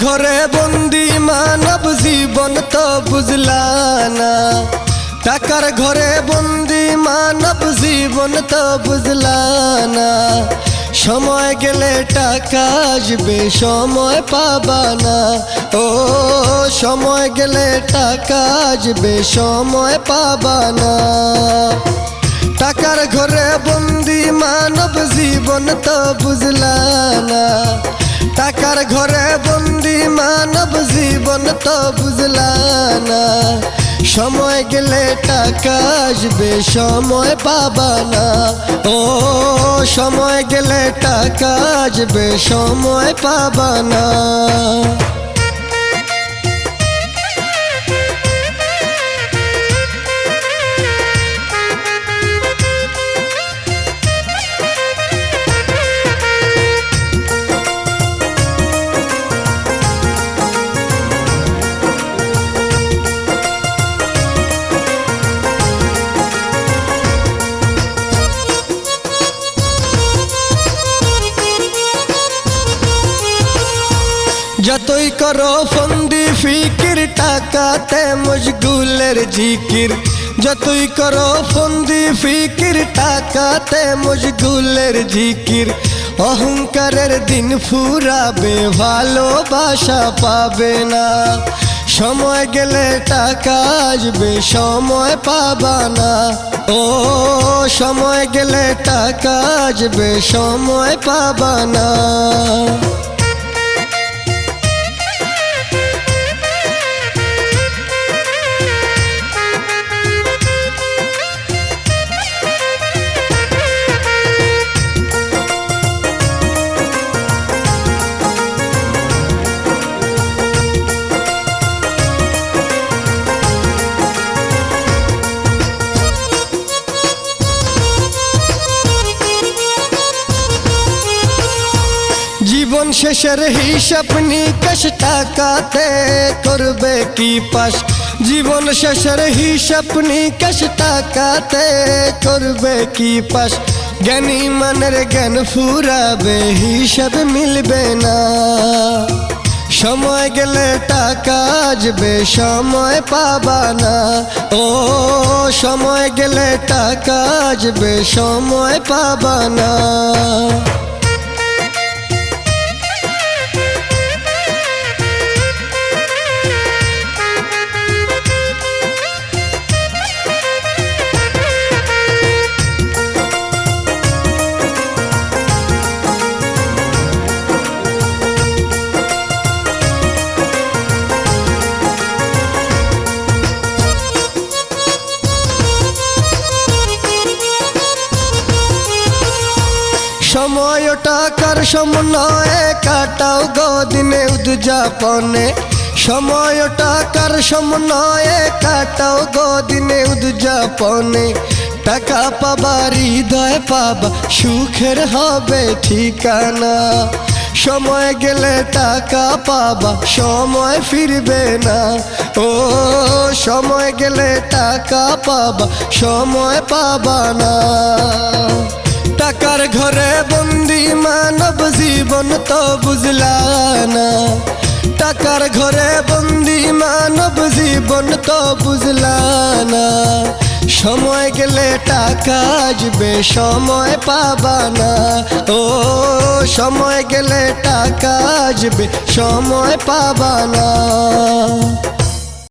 ঘরে বন্দি মানব জীবন তো বুঝলা না। টাকার ঘরে বন্দি মানব জীবন তো বুঝলা না। সময় গেলে টাকা আসবে, সময় পাবা না। ও, সময় গেলে টাকা আসবে, সময় পাবা না। টাকার ঘরে বন্দি মানব জীবন তো বুঝলা না। টাকার ঘরে বন্দি মানব জীবন তো বুঝলা না। সময় গেলে টাকা আসবে, সময় পাবা না। ও, সময় গেলে টাকা আসবে, সময় পাবা না। যতই করো ফন্দি ফিকির, টাকাতে মশগুলের জিকির। যতই করো ফন্দি ফিকির, টাকাতে মশগুলের জিকির। অহংকারের দিন ফুরাবে, ভালোবাসা পাবে না। সময় গেলে টাকা আসবে, সময় পাবা না। ও, সময় গেলে টাকা আসবে, সময় পাবা না। জীবন শেষের হিসাব নিকাশ টাকাতে করবে কি পাস? জীবন শেষের হিসাব নিকাশ টাকাতে করবে কি পাস? জ্ঞানী মানের জ্ঞান ফুরাবে, হিসাব মিলবে না। সময় গেলে টাকা আসবে, সময় পাবা না। ও, সময় গেলে টাকা আসবে, সময় পাবা না। সময় ও টাকার সমন্বয়ে কাটাও গদিনে উদযাপনে। সময় ও টাকার সমন্বয়ে কাটাও গদিনে উদযাপনে। টাকা পাবার হৃদয় পাবা, সুখের হবে ঠিকানা। সময় গেলে টাকা পাবা, সময় ফিরবে না। ও, সময় গেলে টাকা পাবা, সময় পাবা না। টাকার ঘরে বন্দি মানব জীবন তো বুঝলা না। টাকার ঘরে বন্দি মানব জীবন তো বুঝলা না। সময় গেলে টাকা আসবে, সময় পাবা না। ও, সময় গেলে টাকা আসবে, সময় পাবা না।